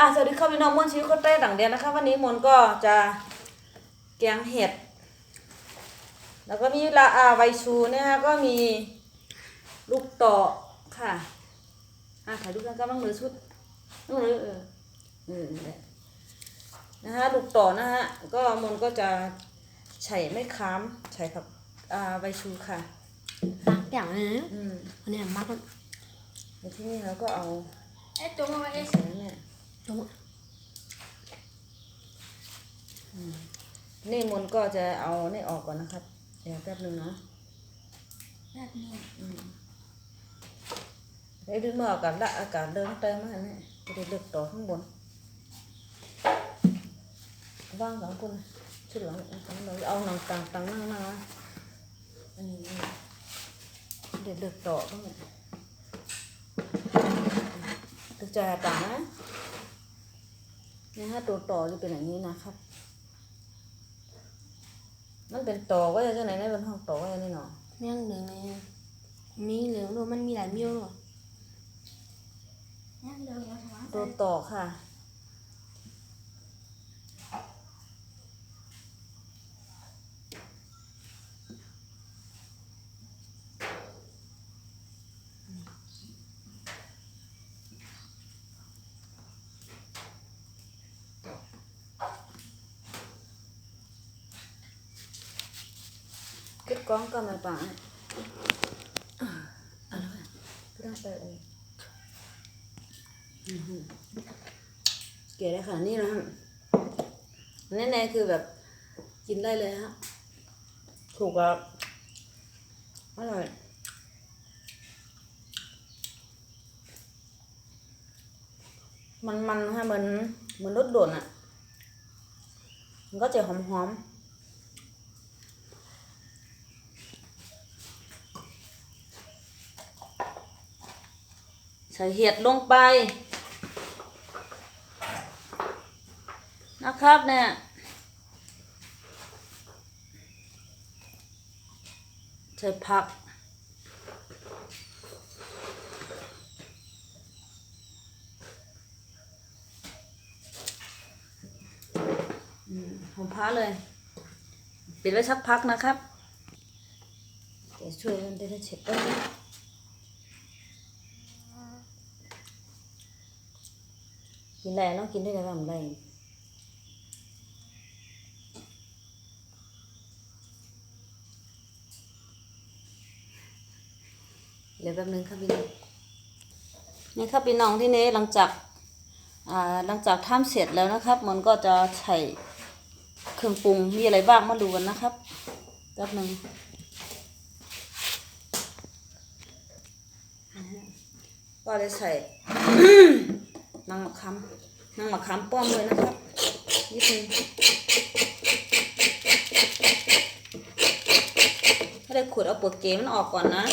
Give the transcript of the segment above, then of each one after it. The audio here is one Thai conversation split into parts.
อะสวัสดีครับพี่น้องมวนชีวิตคนใต้ต่างเดียนนะคะวันนี้มนก็จะแกงเห็ด แล้วก็มีละอาไวชูเนี่ยฮะก็มีลูกต่อค่ะอะถ่ายรูปกันก็บ้างเลยชุดนู่นเลยเออเออนั่นแหละนะฮะลูกต่อนะฮะก็มนก็จะใส่ไม่ค้ามใส่ผักอ่าไวชูค่ะมักอย่างนี้นะอืมอันนี้มักมันในที่นี่เราก็เอาไอ้ตัวมันไอ้ใส่เนี่ย ตรงนี่มนก็จะเอานี่ออกก่อนนะครับ เดี๋ยวแป๊บนึงเนาะแบบนี้ไอ้ดึงมาอากาศละอากาศเดินเติมมาเนี่ยจะได้เลือกต่อข้างบนว่างสองคนชุดหลังเราเอาหนังต่างต่างนั่งนั่งนะอันนี้เดี๋ยวเลือกต่อบ้างเนี่ยเลือกใจต่างนะ เนี่ยฮะตัวต่อจะเป็นอย่างนี้นะครับมันเป็นต่อก็จะไหนได้เป็นห้องต่อก็จะนี่เนาะแม่งเหลืองเลยมีเหลืองด้วยมันมีหลายเมี่ยวด้วยเนี่ยเดี๋ยวเราทำอะไรตัวต่อค่ะ Kết con cầm lại bạn À, à, đâu rồi? Cứ đang tới đây เก๋ได้ค่ะนี่นะฮะแน่ๆคือแบบกินได้เลยฮะถูกแบบอร่อยมันมันๆฮะเหมือนเหมือนรสด่วนอะ มันก็จะหอมหอมๆ ส่เห็ดลงไป นะครับเนี่ยใส่ผักหอมพ้าเลยปิดไว้สักพักนะครับ เดี๋ยวช่วยกันเดี๋ยวจะเช็ดเอ้ กินแรงเนากินได้แล้วทำไรเดี๋ยวแป๊บนึงครับพี่น้องนี่ครับพี่น้องที่นี้หลังจากอ่าหลังจากทำเสร็จแล้วนะครับ มันก็จะใส่เครื่องปรุงมีอะไรบ้างมาดูกันนะครับแป๊บนึงก็เลยใส่ นางมะขามนางมะขามป้อมเลยนะครับนิดนึงถ้าได้ขุดเอาปลือกเกมันออกก่อนนะ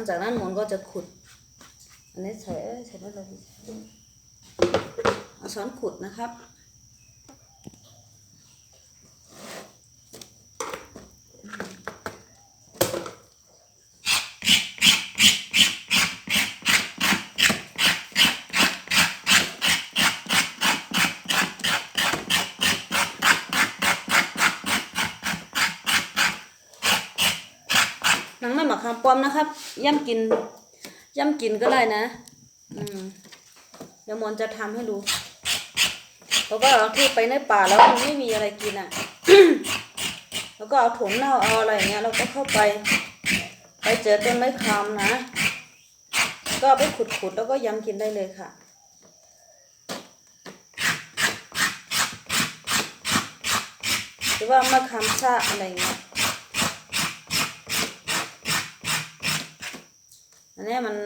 หลังจากนั้นหมุนก็จะขุด อันนี้ใส่ใส่ไม่ได้เอาช้อนขุดนะครับ หนังไม่หมักคำปลอมนะครับย่ำกินย่ำกินก็ได้นะ อืมเดี๋ยวมนจะทำให้ดูเพราะว่าที่ไปในป่าแล้วมันไม่มีอะไรกินอะ แล้วก็เอาถุงเน่าเอาอะไรเงี้ยเราก็เข้าไป ไปเจอต้นไม้คามนะ ก็ไปขุดๆแล้วก็ยำกินได้เลยค่ะหรือว่ามะขามซ่าอะไรเงี้ย อันนี้มัน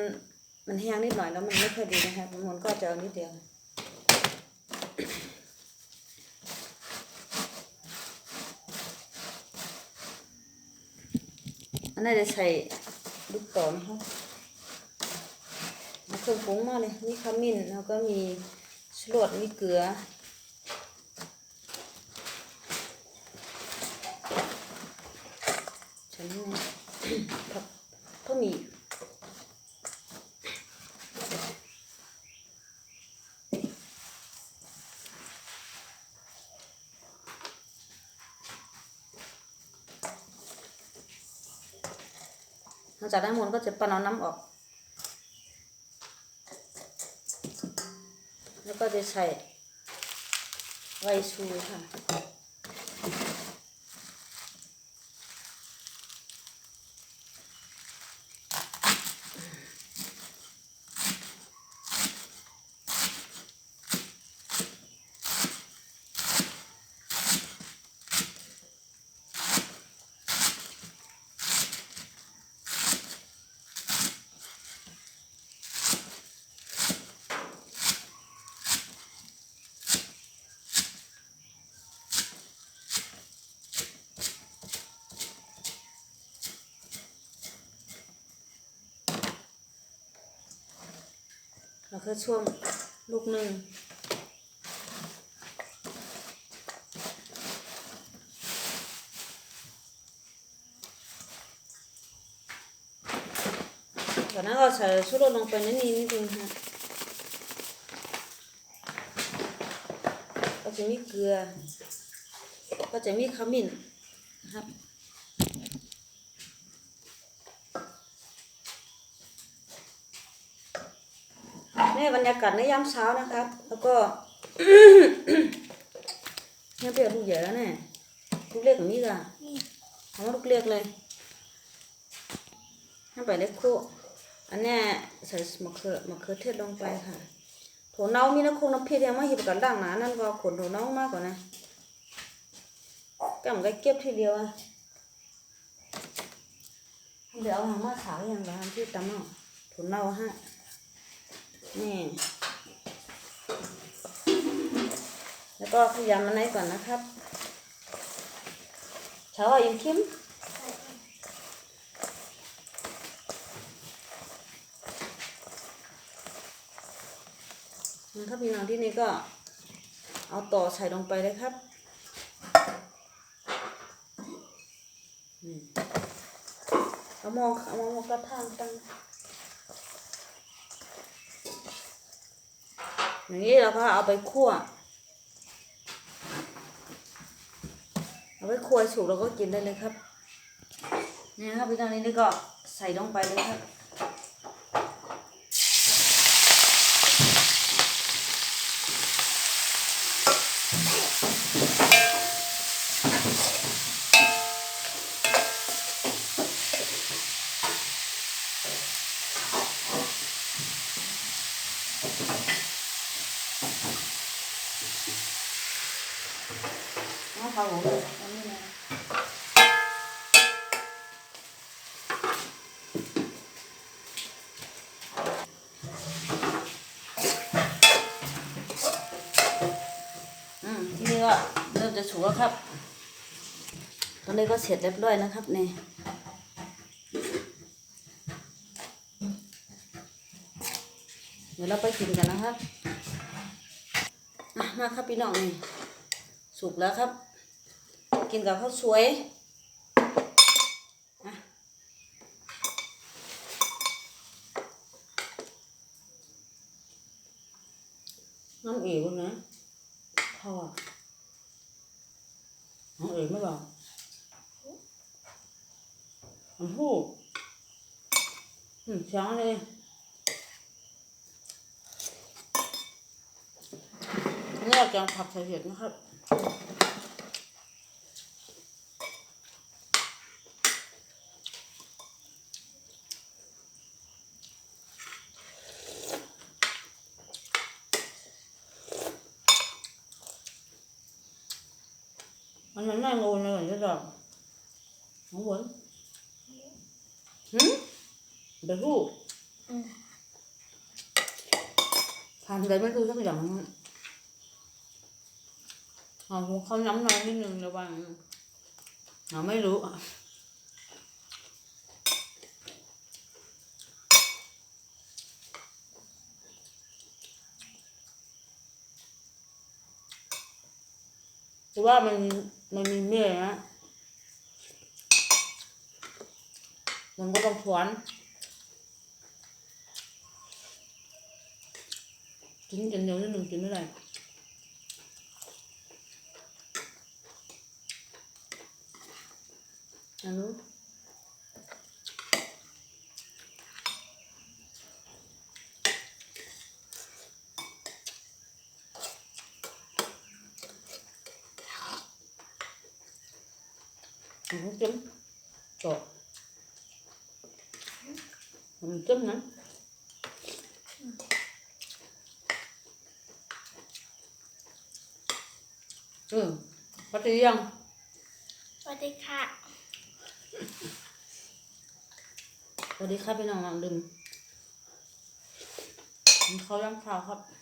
มันแห้งนิดหน่อยแล้วมันไม่ค่อยดีนะคะมันก็จะเอานิดเดียวอันน่าจะใส่ลูกตอนะครับเอาเครื่องปรุงมาเลย มีขมิ้นแล้วก็มีชูรสมีเกลือ ฉันนี่ผักก็มีห ลังจากนั้นมันก็จะปั้นเอาน้ำออก แล้วก็จะใส่ไวชูค่ะ แล้วก็ช่วงลูกหนึ่งจากนั้นก็ใส่ชูรสลงไปนิดนิดนิดนึงค่ะก็จะมีเกลือ ก็จะมีขมิ้นนะครับ นี่บรรยากาศในยามเช้านะครับ แล้วก็เนี่ยเปียวลูกใหญ่แล้วเนี่ยลูกเล็กแบบนี้ก่ะนี่ทำว่าลูกเล็กเลยให้ไปเล็กคู่อันนี้ใส่มะเขือมะเขือเทศลงไปค่ะโถเน่ามีน้ำคงน้ำพริกยังไม่หิบกันด่างหนานั่นก็ขนโถเน่ามากกว่านะก็มันก็เก็บทีเดียวอะเดี๋ยวเอาหางมาขาวอย่างไรที่ตำเอาโถเน่าฮะ นี่ แล้วก็ขยำมันไหนก่อนนะครับเช้าอิ่มคิมนะครับพี่น้องที่นี่ก็เอาต่อใส่ลงไปเลยครับเอามองเอามองกระทางตั้ง อย่างนี้เราก็เอาไปคั่ว เอาไปคั่วสุกเราก็กินได้เลยครับ นี่ยครับพี่ตอนนี้นี่ก็ใส่ลงไปเลยครับ น้ำเผาหัวเลยอันนี้นะอืมทีนี้ ก็เริ่มจะสุกแล้วครับ ตอนนี้ก็เสร็จเรียบร้อยนะครับเนี่ยเดี๋ยวเราไปกินกันนะครับมาครับพี่น้องนี่สุกแล้วครับ กินกับข้าวสวยน้ำเอ๋วนะพ่อ มันเอ๋ยไม่บอกน้ำหูอืมช้างเลยนี่เราจะผักใส่เห็ดนะครับ 맨날 muốn, 되죠? 뭐야? 응? 매우? đấy 반대 매도 rất giận Họ cũng không nắm nó với đường đâu bằng Nó mới rượu Thứ ba mình ไม่รู้อะแต่ว่ามันมันมีเมื่อยนะ มันก็ต้องถวนกินจนเดียวนิดหนึ่งกินไม่ได้อันนู้นอันนู้นจิ้มต่ออันนี้จิ้มนะอืมพอดียัง สวั สดีค่ะสวัสดีครับพี่น้องน้องดึงเขายังข่าวครับ อื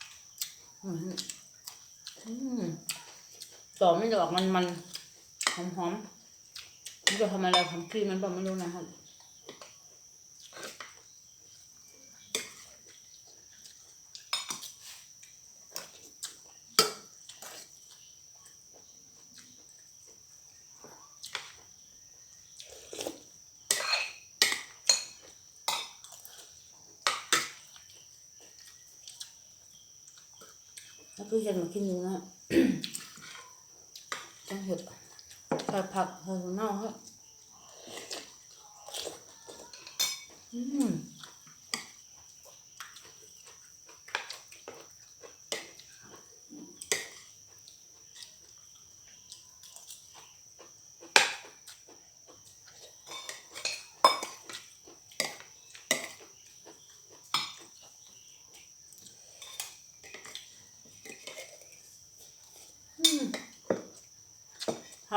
มอืม ต่อไม่ดอกมันมันหอมหอมๆมันจะทำอะไรทำครีมมันเปล่าไม่รู้นะครับ แล้เห็นมากินอยู่นะจังเห็ดใส่ผักใส่ถั่วเน่าครับอืม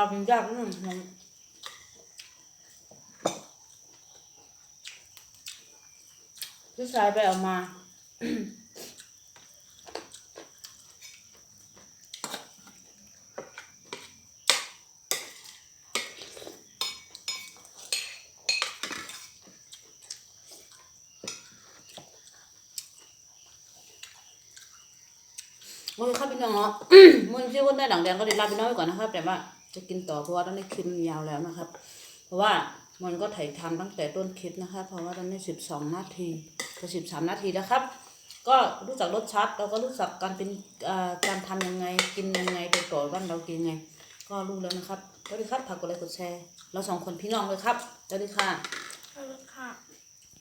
หาเป็นยากนิดหนึ่งผมพี่ชายไปเอามาโอเคครับพี่น้องเนาะมันชื่อว่าได้หลังแดงก็ได้ลาพี่น้องไปก่อนนะครับแต่ว่า จะกินต่อเพราะว่าตอนนี้คลิปมันยาวแล้วนะครับ เพราะว่ามันก็ถ่ายทำตั้งแต่ต้นคลิปนะครับเพราะว่าตอนนี้สิบสองนาทีจะสิบสามนาทีแล้วครับ ก็รู้จักรสชัดเราก็รู้จักการเป็นอ่อการทำยังไงกินยังไงตัวต่อบ้านเรากินยังไง ก็รู้แล้วนะครับสวัสดีครับฝากกดไลค์กดแชร์เราสองคนพี่น้องเลยครับแล้วดีค่ะสวัสดีค่ะ